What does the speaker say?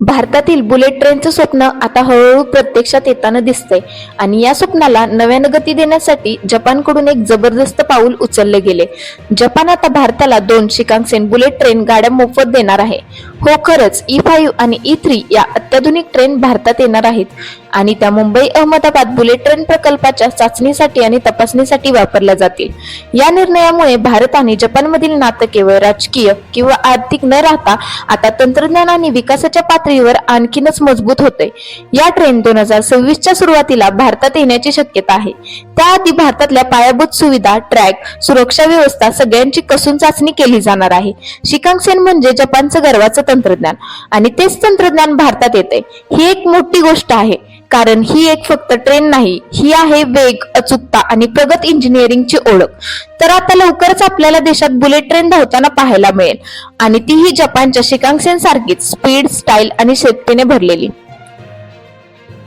भारतातील बुलेट ट्रेनचं स्वप्न आता हळूहळू प्रत्यक्षात येताना दिसतंय. आणि या स्वप्नाला नव्यानं गती देण्यासाठी जपानकडून एक जबरदस्त पाऊल उचलले गेले. जपान आता भारताला दोन शिकांगसेन बुलेट ट्रेन गाड्या मोफत देणार आहे. हो खरंच ई फाईव्ह आणि ई थ्री या अत्याधुनिक ट्रेन भारतात येणार आहेत. आणि त्या मुंबई अहमदाबाद बुलेट ट्रेन प्रकल्पाच्या चाचणीसाठी आणि तपासणीसाठी वापरल्या जातील. या निर्णयामुळे भारत आणि जपानमधील नातं केवळ राजकीय किंवा आर्थिक न राहता आता तंत्रज्ञान आणि विकासाच्या पातळीवर आणखीनच मजबूत होते. या ट्रेन दोन हजार सव्वीसच्या सुरुवातीला भारतात येण्याची शक्यता आहे. त्याआधी भारतातल्या पायाभूत सुविधा ट्रॅक सुरक्षा व्यवस्था सगळ्यांची कसून चाचणी केली जाणार आहे. शिकांगसेन म्हणजे जपानचं गर्वाचं तंत्रज्ञान. आणि तेच तंत्रज्ञान भारतात येते ही एक मोठी गोष्ट आहे. कारण ही एक फक्त ट्रेन नाही ही आहे वेग अचूकता आणि प्रगत इंजिनिअरिंगची ओळख. तर आता लवकरच आपल्याला देशात बुलेट ट्रेन धावताना पाहायला मिळेल. आणि तीही जपानच्या शिकांगसेन सारखीच स्पीड स्टाईल आणि शेतपीने भरलेली.